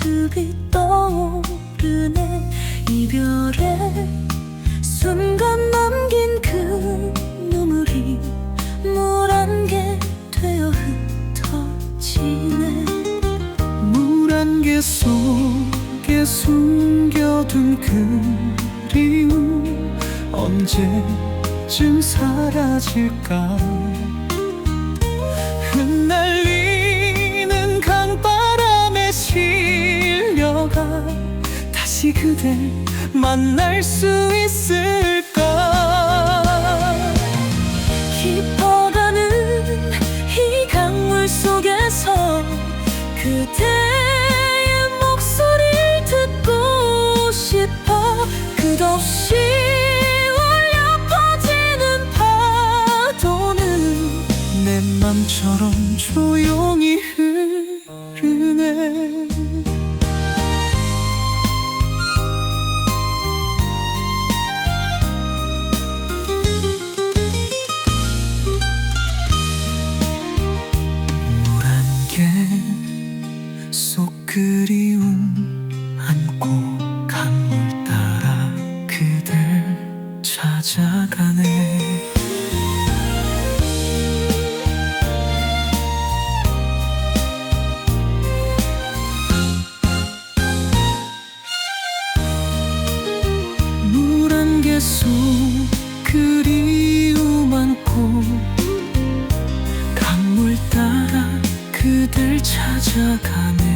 옛 모습이 떠오르네. 이별의 순간 남긴 그 눈물이 물 안개 되어 흩어지네. 물 안개 속에 숨겨둔 그리움 언제쯤 사라질까 다시 그댈 만날 수 있을까? 깊어가는 이 강물 속에서 그대의 목소리를 듣고 싶어 끝없이 울려 퍼지는 파도는 내 맘처럼 조용히 그리움 안고 강물 따라 그댈 찾아가네. 물 안개 속 그리움 안고 강물 따라 그댈 찾아가네